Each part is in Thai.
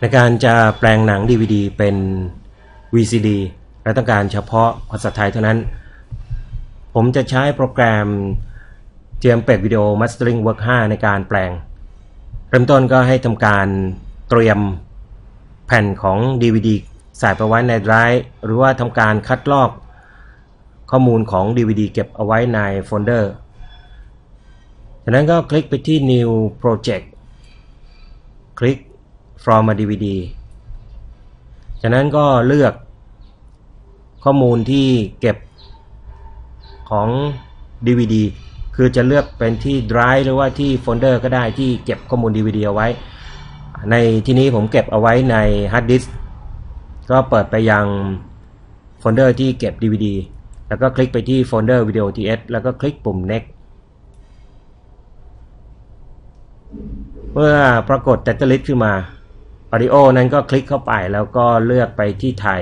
ในการจะแปลงหนัง DVD เป็น VCD และต้องการเฉพาะภาษาไทยเท่านั้น ผมจะใช้โปรแกรม JPEG Video Mastering Work 5 ในการแปลง เริ่มต้นก็ให้ทำการเตรียมแผ่นของ DVD ใส่ไปไว้ในไดรฟ์หรือว่าทำการคัดลอกข้อมูลของ DVD เก็บเอาไว้ในโฟลเดอร์จากนั้นก็คลิกไปที่ New Project คลิก from a DVD จากนั้นก็เลือกข้อมูลที่เก็บของ DVD คือจะเลือกเป็นที่ Drive หรือว่าที่โฟลเดอร์ก็ได้ที่เก็บข้อมูล DVD เอาไว้ ในที่นี้ผมเก็บเอาไว้ในฮาร์ดดิสก์ก็เปิดไปยังโฟลเดอร์ที่เก็บ DVD แล้วก็คลิกไปที่โฟลเดอร์วิดีโอ TS แล้วก็คลิกปุ่ม Next เมื่อปรากฏ Data List ขึ้นมา Audio นั้นก็คลิกเข้าไปแล้วก็เลือกไปที่ไทย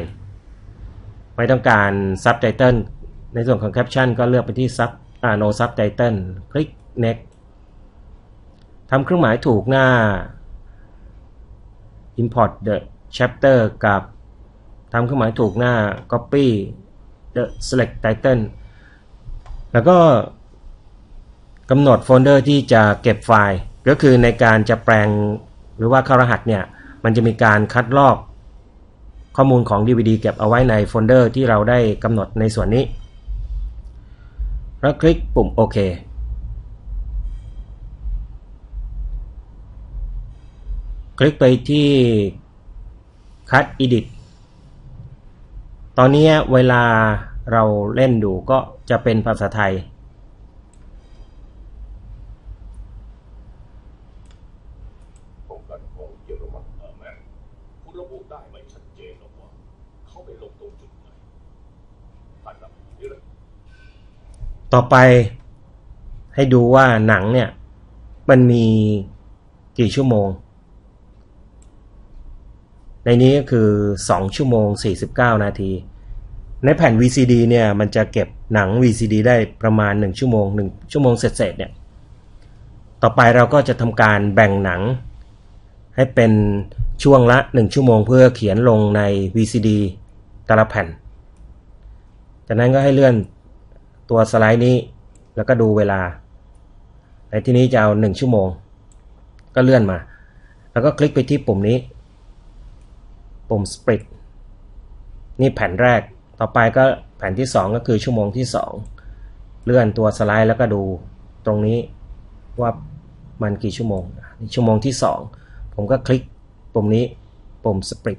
ไม่ต้องการ Subtitle ในส่วนของ Caption ก็เลือกไปที่ Sub อ่า No Subtitle คลิก Next ทำเครื่องหมายถูกหน้า Import the chapter กับทำเครื่องหมายถูกหน้า Copy the select title แล้วก็กำหนดโฟลเดอร์ที่จะเก็บไฟล์ ก็คือในการจะแปลงหรือว่าเข้ารหัสเนี่ย มันจะมีการคัดลอกข้อมูลของ DVD เก็บเอาไว้ในโฟลเดอร์ที่เราได้กำหนดในส่วนนี้ แล้วคลิกปุ่มโอเคคลิกไปที่ Cut Edit ตอนนี้เวลาเราเล่นดูก็จะเป็นภาษาไทย ป้องกันของเยอรมันเออแม่คุณระบุได้ไม่ชัดเจนหรอกว่า เขาไปลงตรงจุดไหนท่านครับนี่แหละต่อไปให้ดูว่าหนังเนี่ย มันมีกี่ชั่วโมง ในนี้ก็คือ 2 ชั่วโมง 49 นาที ในแผ่น VCD เนี่ย มันจะเก็บหนัง VCD ได้ประมาณ 1 ชั่วโมง 1 ชั่วโมงเศษๆเนี่ย ต่อไปเราก็จะทำการแบ่งหนัง ให้เป็นช่วงละ 1 ชั่วโมงเพื่อเขียนลงใน VCD แต่ละแผ่น จากนั้นก็ให้เลื่อนตัวสไลด์นี้ แล้วก็ดูเวลา ในที่นี้จะเอา 1 ชั่วโมง ก็เลื่อนมา แล้วก็คลิกไปที่ปุ่มนี้ ปุ่ม split นี่แผ่นแรก ต่อไปก็แผ่นที่ 2 ก็คือชั่วโมงที่ 2 เลื่อนตัวสไลด์แล้วก็ดูตรงนี้ว่ามันกี่ชั่วโมงนี่ชั่วโมงที่ 2 ผมก็คลิกปุ่มนี้ปุ่ม split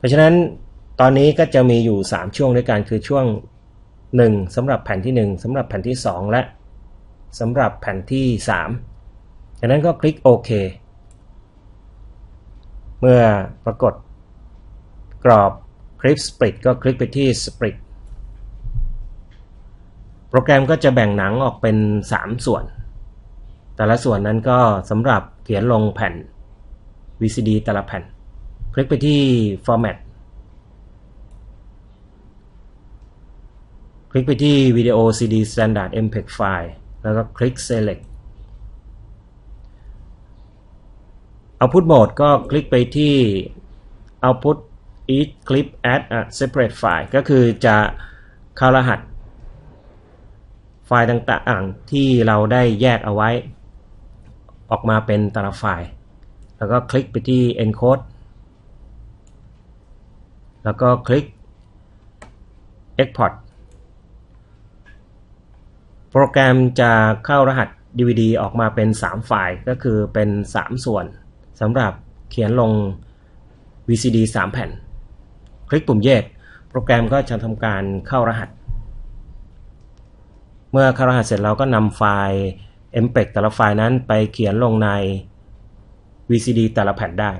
เพราะฉะนั้นตอนนี้ก็จะมีอยู่ 3 ช่วงด้วยกันคือช่วง 1สำหรับแผ่นที่ 1สำหรับแผ่นที่ 2 และสำหรับแผ่นที่ 3 จากนั้นก็คลิกโอเคเมื่อปรากฏกรอบคลิป split ก็คลิกไปที่ split โปรแกรมก็จะแบ่งหนังออกเป็น 3 ส่วน แต่ละส่วนนั้นก็สำหรับเขียนลงแผ่น VCD แต่ละแผ่น คลิกไปที่ format คลิกไปที่ Video CD Standard MPEG File แล้วก็คลิก Select Output Mode ก็คลิกไปที่ Output each clip as a separate file ก็คือจะเข้ารหัส ไฟล์ต่างๆ ที่เราได้แยกเอาไว้ ออกมาเป็นแต่ละไฟล์ แล้วก็คลิกไปที่ Encode แล้วก็คลิก Export โปรแกรมจะเข้ารหัส DVD ออกมาเป็น 3 ไฟล์ก็คือเป็น 3 ส่วนสำหรับเขียนลง VCD 3 แผ่น คลิกปุ่มแยก โปรแกรมก็จะทำการเข้ารหัส เมื่อเข้ารหัสเสร็จเราก็นำไฟล์ MPEG แต่ละไฟล์นั้นไปเขียนลงใน VCD แต่ละแผ่นได้